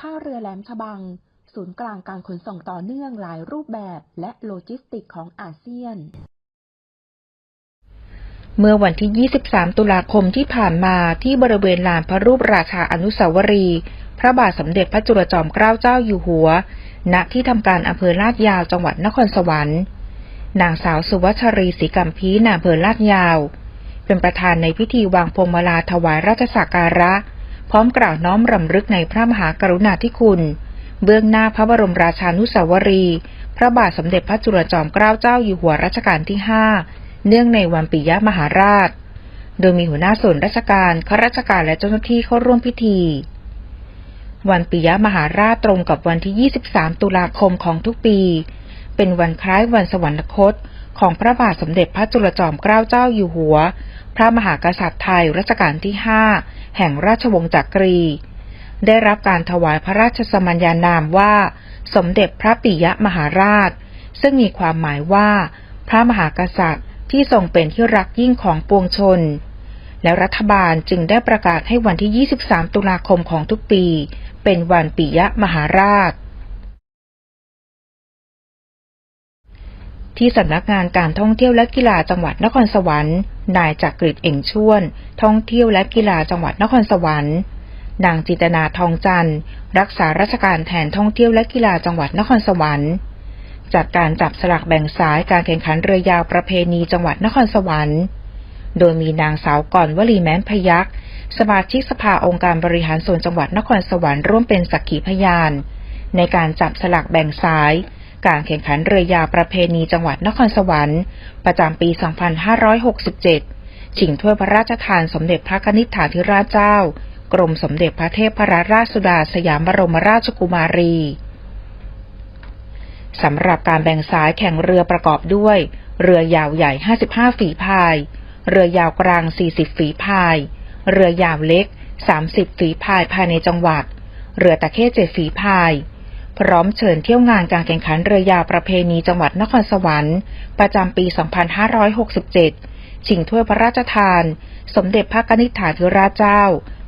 ท่าเรือแหลมฉบัง ศูนย์กลางการขนส่งต่อเนื่องหลายรูปแบบและโลจิสติกของอาเซียน เมื่อวันที่ 23 ตุลาคมที่ผ่านมาที่บริเวณลานพระรูปราชาอนุสาวรีย์พระบาทสมเด็จพระจุลจอมเกล้าเจ้าอยู่หัว ณ ที่ทำการอำเภอลาดยาวจังหวัดนครสวรรค์ นางสาวสุวัชรีศรีกัมพีนาอำเภอลาดยาว เป็นประธานในพิธีวางพวงมาลาถวายราชสักการะ พร้อมกล่าวน้อมรำลึกในพระมหากรุณาธิคุณ เบื้องหน้าพระบรมราชานุสาวรี พระบาทสมเด็จพระจุลจอมเกล้าเจ้าอยู่หัวรัชกาลที่5เนื่องในวันปิยมหาราช โดยมีหัวหน้าส่วนราชการข้าราชการและเจ้าหน้าที่เข้าร่วมพิธี วันปิยมหาราชตรงกับวันที่ 23 ตุลาคมของทุกปี เป็นวันคล้ายวันสวรรคตของพระบาทสมเด็จพระจุลจอมเกล้าเจ้าอยู่หัว พระมหากษัตริย์ไทยรัชกาลที่5 แห่งราชวงศ์จักรี ได้รับการถวายพระราชสมัญญานามว่า สมเด็จพระปิยมหาราช ซึ่งมีความหมายว่า พระมหากษัตริย์ที่ทรงเป็นที่รักยิ่งของปวงชน แล้วรัฐบาลจึงได้ประกาศให้วันที่ 23 ตุลาคมของทุกปี เป็นวันปิยมหาราช ที่สำนักงานการท่องเที่ยวและกีฬาจังหวัดนครสวรรค์ นายจักริดเอ่งชวน ท่องเที่ยวและกีฬาจังหวัดนครสวรรค์ นางจินตนาทองจันทร์ รักษาราชการแทนท่องเที่ยวและกีฬาจังหวัดนครสวรรค์จัดการจับสลากแบ่งสายการแข่งขันเรือยาวประเพณีจังหวัดนครสวรรค์ โดยมีนางสาวก่อนวลีแม้นพยักษ์สมาชิกสภาองค์การบริหารส่วนจังหวัดนครสวรรค์ร่วมเป็นสักขีพยาน ในการจับสลากแบ่งสาย การแข่งขันเรือยาวประเพณีจังหวัดนครสวรรค์ ประจำปี 2567 ชิงถ้วยพระราชทานสมเด็จพระนิษฐาธิราชเจ้า กรมสมเด็จพระเทพพระราชสุดาสยามบรมราชกุมารีสำหรับการแบ่งสายแข่งเรือประกอบด้วย เรือยาวใหญ่ 55 ฝีพาย เรือยาวกลาง 40 ฝีพาย เรือยาวเล็ก 30 ฝีพายภายในจังหวัด เรือตะเข้เจ็ดฝีพาย พร้อมเชิญเที่ยวงานการแข่งขันเรือยาวประเพณีจังหวัดนครสวรรค์ ประจำปี 2567 ชิงถ้วยพระราชทาน สมเด็จพระนิษฐาธิราชเจ้า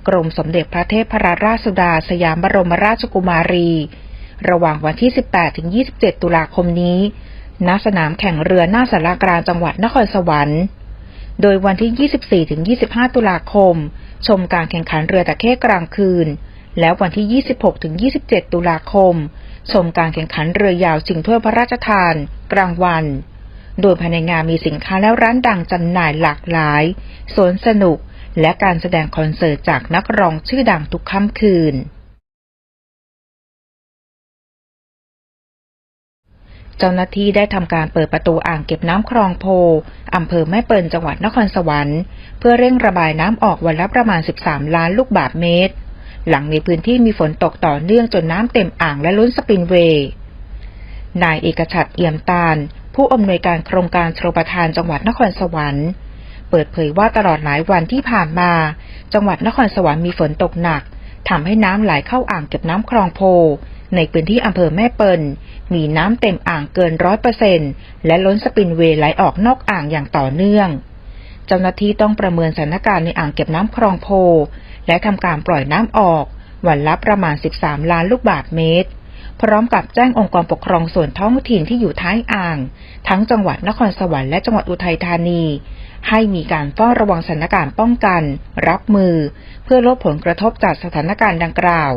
กรมสมเด็จพระเทพพระราชสุดาสยามบรมราชกุมารี ระหว่างวันที่ 18 ถึง 27 ตุลาคมนี้ ณ สนามแข่งเรือหน้าสารากลางจังหวัดนครสวรรค์ โดยวันที่ 24 ถึง 25 ตุลาคม ชมการแข่งขันเรือตะเข้กลางคืน แล้ววันที่ 26 ถึง 27 ตุลาคม ชมการแข่งขันเรือยาวชิงถ้วยพระราชทาน กลางวัน โดยภายในงานมีสินค้าและร้านดังจำหน่ายหลากหลาย สวนสนุก และการแสดงคอนเสิร์ตจากนักร้องชื่อดังทุกค่ำคืน เจ้าหน้าที่ได้ทำการเปิดประตูอ่างเก็บน้ำคลองโพอำเภอแม่เปิลจังหวัดนครสวรรค์ เพื่อเร่งระบายน้ำออกวันละประมาณ 13 ล้านลูกบาศก์เมตร หลังในพื้นที่มีฝนตกต่อเนื่องจนน้ำเต็มอ่างและล้นสปินเวย์นายเอกชัดเอี่ยมตาล ผู้อำนวยการโครงการชลประทานจังหวัดนครสวรรค์ เปิดเผยว่าตลอดหลายวันที่ผ่านมา จังหวัดนครสวรรค์มีฝนตกหนักทำให้น้ำไหลเข้าอ่างเก็บน้ำคลองโพ ในพื้นที่อำเภอแม่เปิลมีน้ำเต็มอ่างเกินร้อยเปอร์เซ็นและล้นสปินเวย์ไหลออกนอกอ่างอย่างต่อเนื่อง เจ้าหน้าที่ต้องประเมินสถานการณ์ในอ่างเก็บน้ำคลองโพ และทำการปล่อยน้ำออก วันละประมาณ 13 ล้านลูกบาศก์เมตร พร้อมกับแจ้งองค์กรปกครองส่วนท้องถิ่นที่อยู่ท้ายอ่าง ทั้งจังหวัดนครสวรรค์และจังหวัดอุทัยธานี ให้มีการเฝ้าระวังสถานการณ์ป้องกัน รับมือ เพื่อลดผลกระทบจากสถานการณ์ดังกล่าว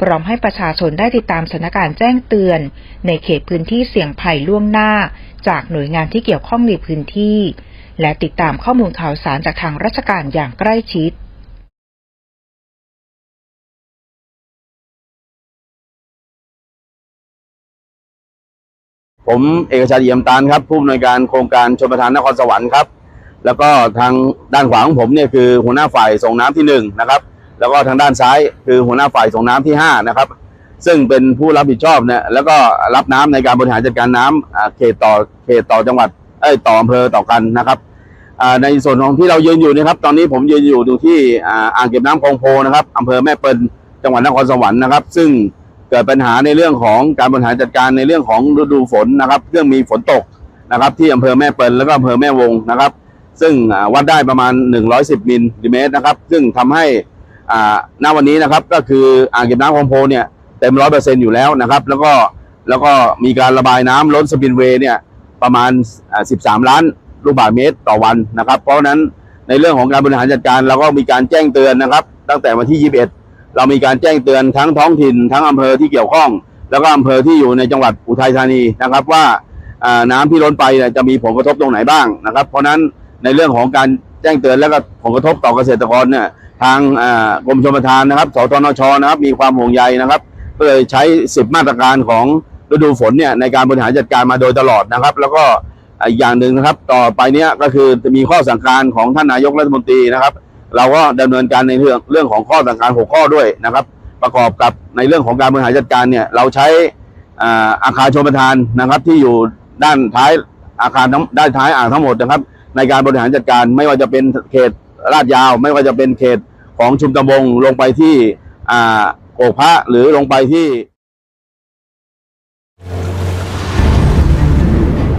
พร้อมให้ประชาชนได้ติดตามสถานการณ์แจ้งเตือน ในเขตพื้นที่เสี่ยงภัยล่วงหน้า จากหน่วยงานที่เกี่ยวข้องในพื้นที่ และติดตามข้อมูลข่าวสารจากทางราชการอย่างใกล้ชิดผมเอกชัยเยี่ยมตาลครับผู้อำนวยการโครงการชลประทานนครสวรรค์ครับ แล้วก็ทางด้านขวาของผมเนี่ยคือหัวหน้าฝ่ายส่งน้ำที่หนึ่งนะครับแล้วก็ทางด้านซ้ายคือหัวหน้าฝ่ายส่งน้ำที่ห้านะครับซึ่งเป็นผู้รับผิดชอบเนี่ยแล้วก็รับน้ำในการบริหารจัดการน้ำอ่าเขตต่อเขตต่อจังหวัด ต่ออำเภอต่อกันนะครับในส่วนของที่เรายืนอยู่นะครับ ตอนนี้ผมยืนอยู่ตรงที่อ่างเก็บน้ำคลองโพนะครับอำเภอแม่เปิลจังหวัดนครสวรรค์นะครับ ซึ่งเกิดปัญหาในเรื่องของการบริหารจัดการในเรื่องของฤดูฝนนะครับเรื่องมีฝนตกนะครับ ที่อำเภอแม่เปิลแล้วก็อำเภอแม่วงนะครับ ซึ่งวัดได้ประมาณ 110มิลลิเมตรนะครับ ซึ่งทำให้อ่าณวันนี้นะครับก็คืออ่างเก็บน้ำคลองโพเนี่ยเต็มร้อยเปอร์เซ็นต์อยู่แล้วนะครับ แล้วก็แล้วก็มีการระบายน้ำล้นสปินเวย์เนี่ย ประมาณ 13 ล้านลูกบาศก์เมตรต่อวันนะครับ เพราะนั้นในเรื่องของการบริหารจัดการเราก็มีการแจ้งเตือนนะครับ ตั้งแต่วันที่ 21 เรามีการแจ้งเตือนทั้งท้องถิ่น ทั้งอำเภอที่เกี่ยวข้อง แล้วก็อำเภอที่อยู่ในจังหวัดอุทัยธานีนะครับว่าน้ำที่ล้นไปจะมีผลกระทบตรงไหนบ้างนะครับ เพราะนั้นในเรื่องของการแจ้งเตือนและก็ผลกระทบต่อเกษตรกรเนี่ยทางกรมชลประทานนะครับสทนชนะครับ มีความห่วงใยนะครับ ก็เลยใช้สิบมาตรการของ ฤดูฝนเนี่ยในการบริหารจัดการมาโดยตลอดนะครับ แล้วก็อีกอย่างหนึ่งนะครับ ต่อไปเนี้ยก็คือจะมีข้อสั่งการของท่านนายกรัฐมนตรีนะครับ เราก็ดำเนินการในเรื่องเรื่องของข้อสั่งการหกข้อด้วยนะครับ ประกอบกับในเรื่องของการบริหารจัดการเนี่ยเราใช้อาคารชมประทานนะครับ ที่อยู่ด้านท้ายอาคารด้านท้ายอ่างทั้งหมดนะครับ ในการบริหารจัดการไม่ว่าจะเป็นเขตลาดยาว ไม่ว่าจะเป็นเขตของชุมตะบงลงไปที่อ่าโอกพระหรือลงไปที่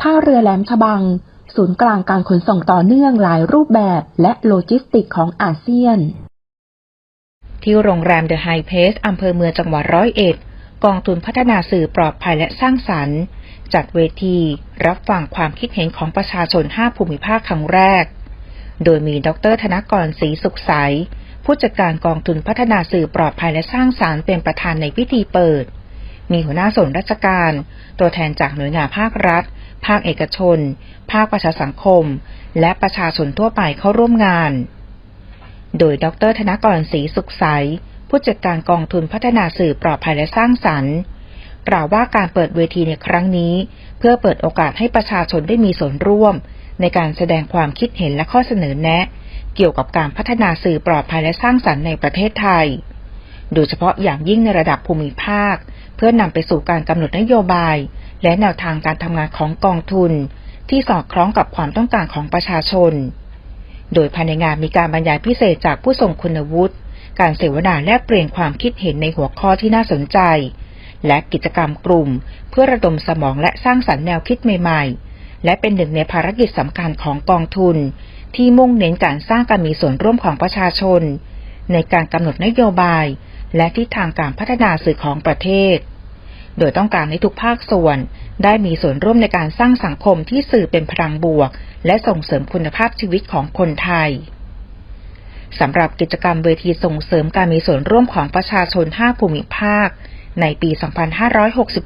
ท่าเรือแหลมฉบัง ศูนย์กลางการขนส่งต่อเนื่องหลายรูปแบบและโลจิสติกของอาเซียน ที่โรงแรมเดอะไฮเพสอำเภอเมืองจังหวัดร้อยเอ็ด กองทุนพัฒนาสื่อปลอดภัยและสร้างสรรค์ จัดเวที รับฟังความคิดเห็นของประชาชน 5 ภูมิภาคครั้งแรก โดยมีดรธนกรศรีสุขใสผู้จัดการกองทุนพัฒนาสื่อปลอดภัยและสร้างสรรค์เป็นประธานในพิธีเปิด มีหัวหน้าส่วนราชการ ตัวแทนจากหน่วยงานภาครัฐ ภาคเอกชน ภาคประชาสังคม และประชาชนทั่วไปเข้าร่วมงาน โดยดรธนกรศรีสุขใส ผู้จัดการกองทุนพัฒนาสื่อปลอดภัยและสร้างสรรค์ กล่าวว่าการเปิดเวทีในครั้งนี้ เพื่อเปิดโอกาสให้ประชาชนได้มีส่วนร่วม ในการแสดงความคิดเห็นและข้อเสนอแนะ เกี่ยวกับการพัฒนาสื่อปลอดภัยและสร้างสรรค์ในประเทศไทย โดยเฉพาะอย่างยิ่งในระดับภูมิภาค เพื่อนำไปสู่การกำหนดนโยบาย และแนวทางการทำงานของกองทุน ที่สอดคล้องกับความต้องการของประชาชน โดยภายในงานมีการบรรยายพิเศษจากผู้ทรงคุณวุฒิ การเสวนาแลกเปลี่ยนความคิดเห็นในหัวข้อที่น่าสนใจ และกิจกรรมกลุ่ม เพื่อระดมสมองและสร้างสรรค์แนวคิดใหม่ๆ และเป็นหนึ่งในภารกิจสำคัญของกองทุน ที่มุ่งเน้นการสร้างการมีส่วนร่วมของประชาชน ในการกำหนดนโยบาย และทิศทางการพัฒนาสื่อของประเทศ โดยต้องการให้ทุกภาคส่วน ได้มีส่วนร่วมในการสร้างสังคมที่สื่อเป็นพลังบวก และส่งเสริมคุณภาพชีวิตของคนไทยสำหรับกิจกรรมเวทีส่งเสริมการมีส่วนร่วมของประชาชน 5 ภูมิภาค ในปี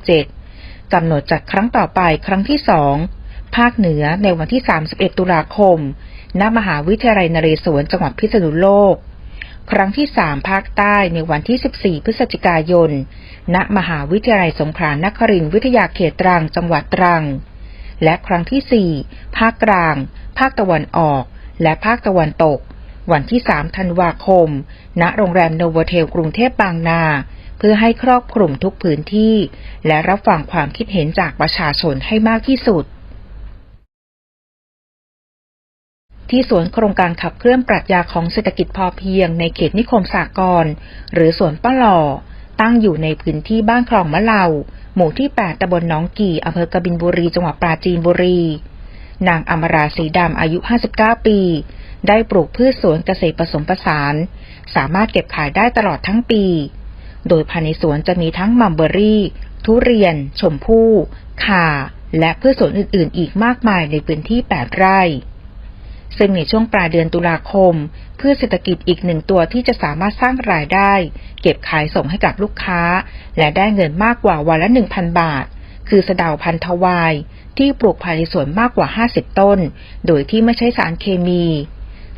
2567 กำหนดจัดครั้งต่อไปครั้งที่ 2 ภาคเหนือในวันที่ 31 ตุลาคม ณ มหาวิทยาลัยนเรศวรจังหวัดพิษณุโลก ครั้งที่3ภาคใต้ในวันที่ 14 พฤศจิกายน ณ มหาวิทยาลัยสงขลานครินทร์วิทยาเขตตรังจังหวัดตรัง และครั้งที่4ภาคกลาง ภาคตะวันออก และภาคตะวันตก วันที่ 3 ธันวาคม ณ โรงแรมโนโวเทลกรุงเทพบางนา เพื่อให้ครอบคลุมทุกพื้นที่ และรับฟังความคิดเห็นจากประชาชนให้มากที่สุด ที่สวนโครงการขับเคลื่อนปรัชญาของเศรษฐกิจพอเพียงในเขตนิคมสากรณ์หรือสวนป้าหล่อ ตั้งอยู่ในพื้นที่บ้านคลองมะเลาหมู่ที่ 8ตำบลหนองกี่อำเภอกบินบุรี จังหวัดปราจีนบุรี นางอมราสีดำอายุ 59 ปี ได้ปลูกพืชสวนเกษตรผสมผสาน สามารถเก็บขายได้ตลอดทั้งปี โดยภายในสวนจะมีทั้งมัมเบอรี่ ทุเรียน ชมพู่ข่า และพืชสวนอื่น ๆ อีกมากมายในพื้นที่ 8 ไร่ ซึ่งในช่วงปลายเดือนตุลาคม เพื่อเศรษฐกิจอีกหนึ่งตัวที่จะสามารถสร้างรายได้ เก็บขายส่งให้กับลูกค้า และได้เงินมากกว่าวันละ 1,000 บาท คือสะดาวพันธวาย ที่ปลูกภายในสวนมากกว่า 50 ต้น โดยที่ไม่ใช้สารเคมี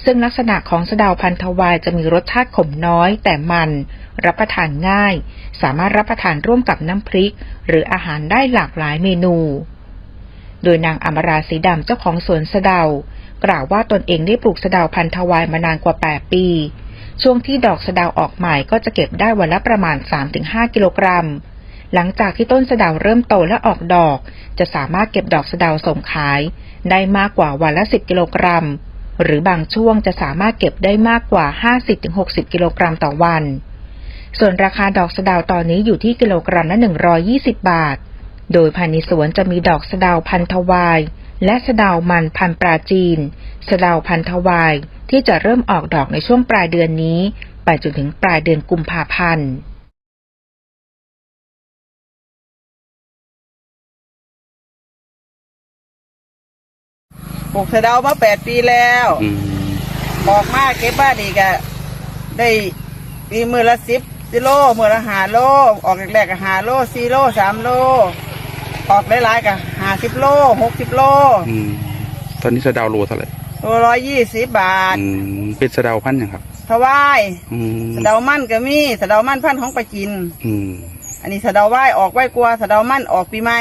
ซึ่งลักษณะของสะดาวพันธวายจะมีรสชาติขมน้อย แต่มัน รับประทานง่าย สามารถรับประทานร่วมกับน้ำพริก หรืออาหารได้หลากหลายเมนู โดยนางอมราสีดำเจ้าของสวนสะเดา กล่าวว่าตนเองได้ปลูกสะดาวพันธวายมานานกว่า 8 ปี ช่วงที่ดอกสะดาวออกใหม่ก็จะเก็บได้วันละประมาณ 3-5 กิโลกรัม หลังจากที่ต้นสะดาวเริ่มโตและออกดอก จะสามารถเก็บดอกสะดาวส่งขาย ได้มากกว่าวันละ 10 กิโลกรัม หรือบางช่วงจะสามารถเก็บได้มากกว่า 50-60 กิโลกรัมต่อวัน ส่วนราคาดอกสะดาวตอนนี้อยู่ที่กิโลกรัมละ 120 บาท โดยภายในสวนจะมีดอกสะดาวพันธวาย และสะเดามันพันปราจีน สะเดาพันธวาย ที่จะเริ่มออกดอกในช่วงปลายเดือนนี้ ไปจนถึงปลายเดือนกุมภาพันธ์ปลูกสะเดามาแปดปีแล้วอืมออกมาเก็บบ้านอีกอะได้มีมือละสิบกิโลมือละหาโล ออกแรกๆก็หาโลสี่โลสามโล ออกหลายๆก็หาสิบโลหกสิบโลอืมตอนนี้สะเดาโลเท่าไหร่ตัวร้อยยี่สิบบาทอืมเป็นสะเดาพันธุ์หยังครับ ถวายอืมสะเดามั่นก็มีสะเดามั่นพันธุ์ของปลาจิน อืมอันนี้สะเดาไหว้ออกไหว้กลัวสะเดามั่นออกปีใหม่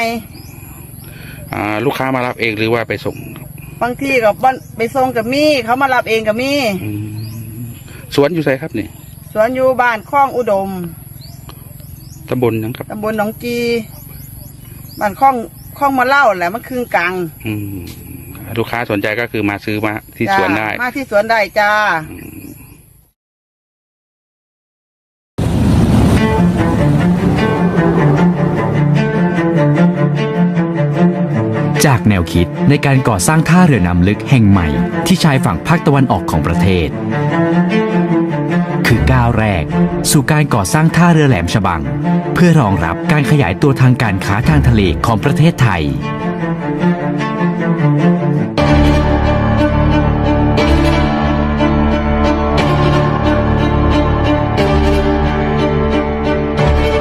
อ่าลูกค้ามารับเองหรือว่าไปส่งครับบางที่กับบ้านไปส่งกับมีเขามารับเองกับมีอืมสวนอยู่ไสครับนี่สวนอยู่บ้านคลองอุดมตำบลหยังครับตำบลหนองกี บ้านคลองคลองมาเล่าแหละมันคือกลางอืมลูกค้าสนใจก็คือมาซื้อมาที่สวนได้ จ้ามาที่สวนได้จ้า จากแนวคิดในการก่อสร้างท่าเรือน้ำลึกแห่งใหม่ที่ชายฝั่งภาคตะวันออกของประเทศ คือก้าวแรก สู่การก่อสร้างท่าเรือแหลมฉบัง เพื่อรองรับการขยายตัวทางการค้าทางทะเลของประเทศไทย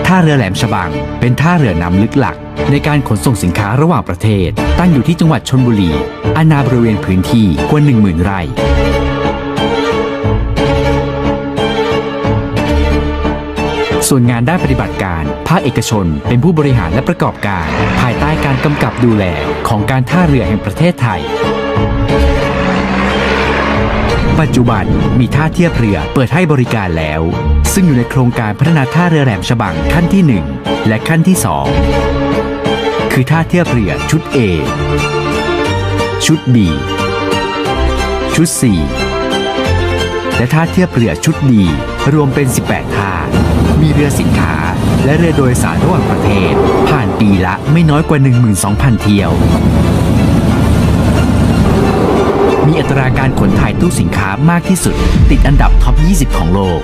ท่าเรือแหลมฉบัง เป็นท่าเรือน้ำลึกหลักในการขนส่งสินค้าระหว่างประเทศ ตั้งอยู่ที่จังหวัดชนบุรีอาณาบริเวณพื้นที่กว่า10,000 ไร่ ส่วนงานด้านปฏิบัติการ ภาคเอกชน เป็นผู้บริหารและประกอบการ ภายใต้การกำกับดูแลของการท่าเรือแห่งประเทศไทย ปัจจุบันมีท่าเทียบเรือเปิดให้บริการแล้ว ซึ่งอยู่ในโครงการพัฒนาท่าเรือแหลมฉบังขั้นที่ 1 และขั้นที่ 2 คือท่าเทียบเรือชุด A ชุด B ชุด C และท่าเทียบเรือชุด D รวมเป็น 18 ท่า มีเรือสินค้า และเรือโดยสารระหว่างประเทศ ผ่านปีละไม่น้อยกว่า 12,000 เที่ยว มีอัตราการขนถ่ายตู้สินค้ามากที่สุด ติดอันดับท็อป 20 ของโลก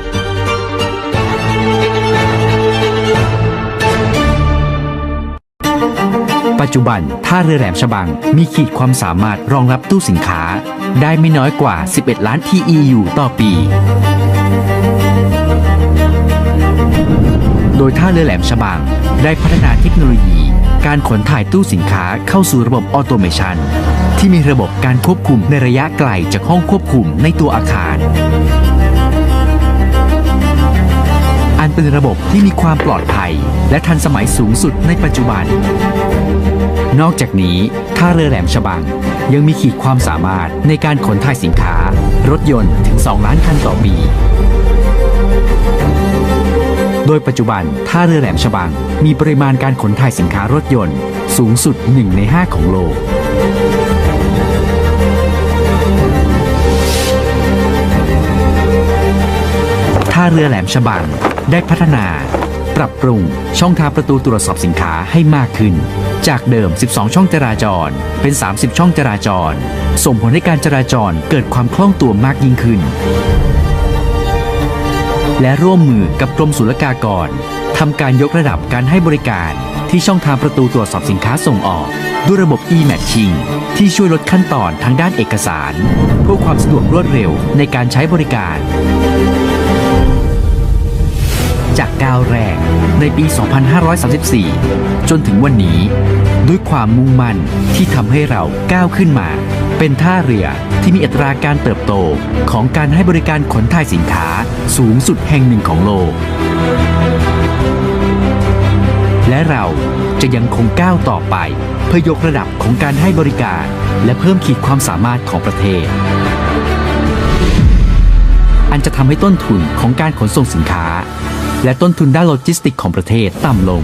ปัจจุบันท่าเรือแหลมฉบังมีขีดความสามารถรองรับตู้สินค้า ได้ไม่น้อยกว่า 11 ล้าน TEU ต่อปี โดยท่าเรือแหลมฉบังได้พัฒนาเทคโนโลยี การขนถ่ายตู้สินค้าเข้าสู่ระบบออโตเมชันที่มีระบบการควบคุมในระยะไกลจากห้องควบคุมในตัวอาคาร อันเป็นระบบที่มีความปลอดภัย และทันสมัยสูงสุดในปัจจุบัน นอกจากนี้ท่าเรือแหลมฉบังยังมีขีดความสามารถในการขนถ่ายสินค้า รถยนต์ถึง 2 ล้านคันต่อปี โดยปัจจุบันท่าเรือแหลมฉบัง มีปริมาณการขนถ่ายสินค้ารถยนต์ สูงสุด 1 ใน 5 ของโลก ท่าเรือแหลมฉบังได้พัฒนา ปรับปรุงช่องทางประตูตรวจสอบสินค้าให้มากขึ้น จากเดิม 12 ช่องจราจร เป็น 30 ช่องจราจร ส่งผลให้การจราจรเกิดความคล่องตัวมากยิ่งขึ้น และร่วมมือกับกรมศุลกากรทำการยกระดับการให้บริการที่ช่องทางประตูตรวจสอบสินค้าส่งออก ด้วยระบบ e-matching ที่ช่วยลดขั้นตอนทางด้านเอกสาร เพื่อความสะดวกรวดเร็วในการใช้บริการ จากก้าวแรกในปี 2534 จนถึงวันนี้ ด้วยความมุ่งมั่นที่ทำให้เราก้าวขึ้นมา เป็นท่าเรือที่มีอัตราการเติบโตของการให้บริการขนถ่ายสินค้าสูงสุดแห่งหนึ่งของโลก และเราจะยังคงก้าวต่อไปเพื่อยกระดับของการให้บริการ และเพิ่มขีดความสามารถของประเทศ อันจะทำให้ต้นทุนของการขนส่งสินค้า และต้นทุนด้านโลจิสติกของประเทศต่ำลง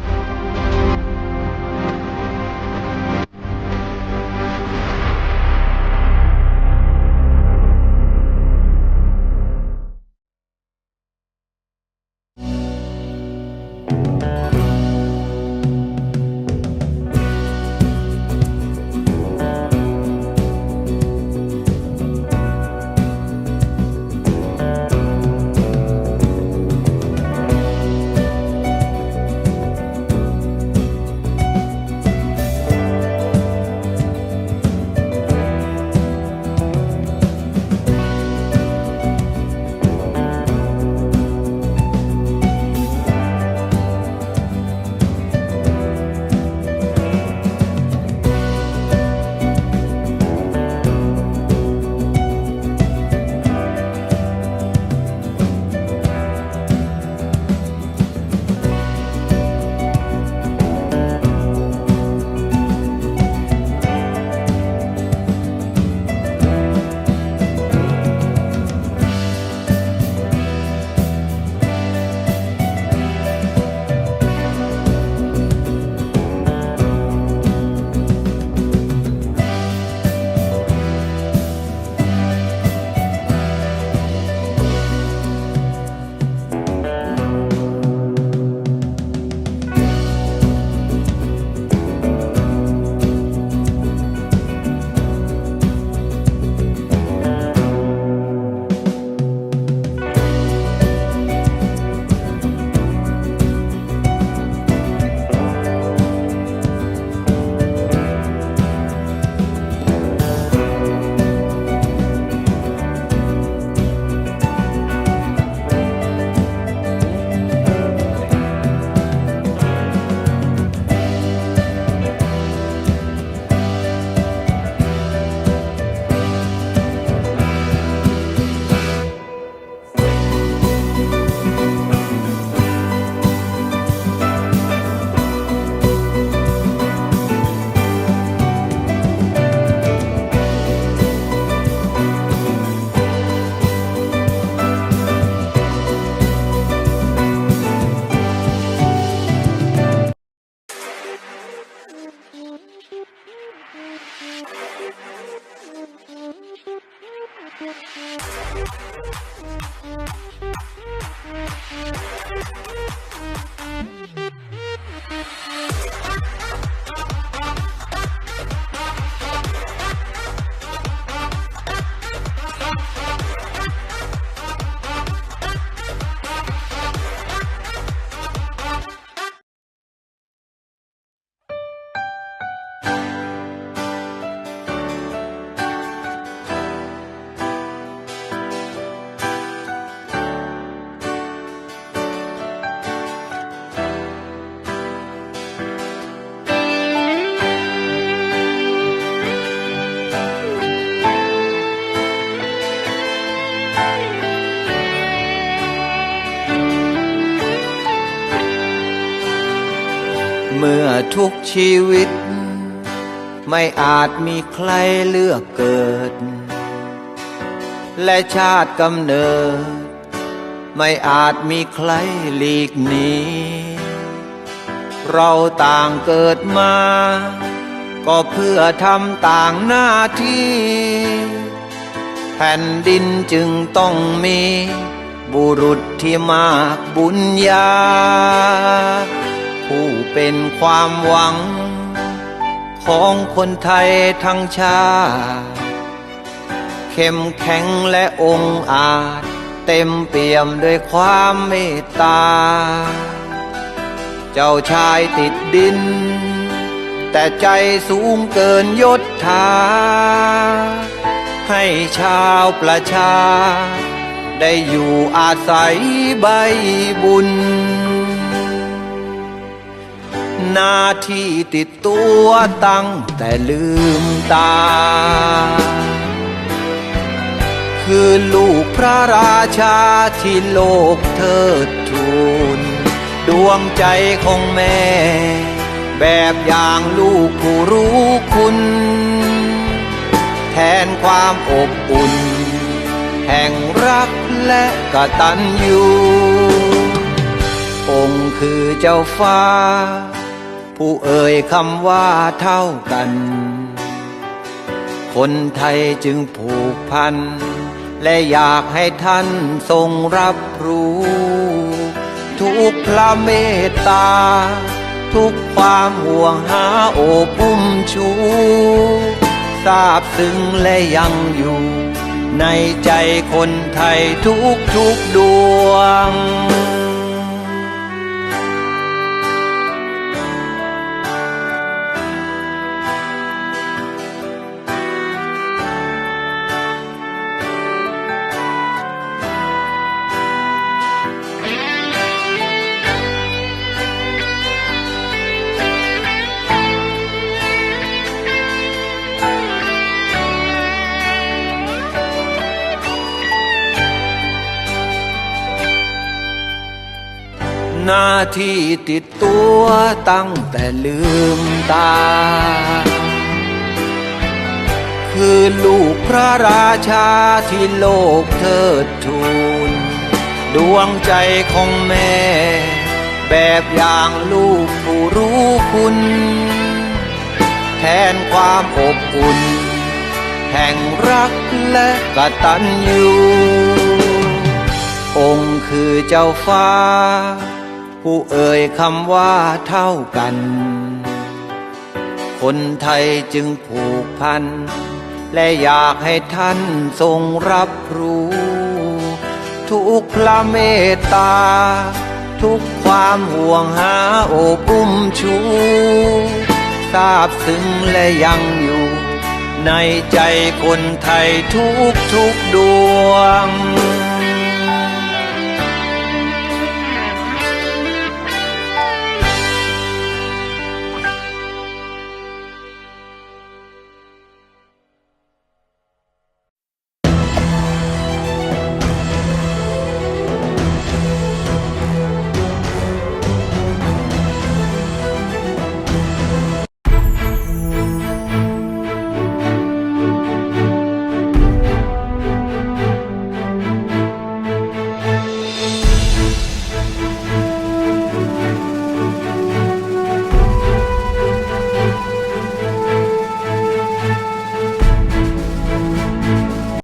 Música เมื่อทุกชีวิต ไม่อาจมีใครเลือกเกิด และชาติกำเนิด ไม่อาจมีใครหลีกหนีเราต่างเกิดมา ก็เพื่อทำต่างหน้าที่ แผ่นดินจึงต้องมี บุรุษที่มากบุญญา ผู้เป็นความหวัง ของคนไทยทั้งชาติเข้มแข็งและองอาจ เต็มเปี่ยมด้วยความเมตตา เจ้าชายติดดิน แต่ใจสูงเกินยศถาให้ชาวประชา ได้อยู่อาศัยใบบุญ หน้าที่ติดตัวตั้งแต่ลืมตา คือลูกพระราชาที่โลกเทิดทูน ดวงใจของแม่ แบบอย่างลูกผู้รู้คุณ แทนความอบอุ่น แห่งรักและกตัญญูองค์คือเจ้าฟ้า ผู้เอ่ยคำว่าเท่ากัน คนไทยจึงผูกพัน และอยากให้ท่านทรงรับรู้ ทุกพระเมตตา ทุกความห่วงหาโอบอุ้มชูทราบซึ้งและยังอยู่ ในใจคนไทยทุกทุกดวง หน้าที่ติดตัวตั้งแต่ลืมตา คือลูกพระราชาที่โลกเทิดทูน ดวงใจของแม่ แบบอย่างลูกผู้รู้คุณ แทนความอบอุ่น แห่งรักและกตัญญูองค์คือเจ้าฟ้า ผู้เอ่ยคำว่าเท่ากัน คนไทยจึงผูกพัน และอยากให้ท่านทรงรับรู้ ทุกพระเมตตา ทุกความห่วงหาโอบอุ้มชูทราบซึ้งและยังอยู่ ในใจคนไทยทุกทุกดวง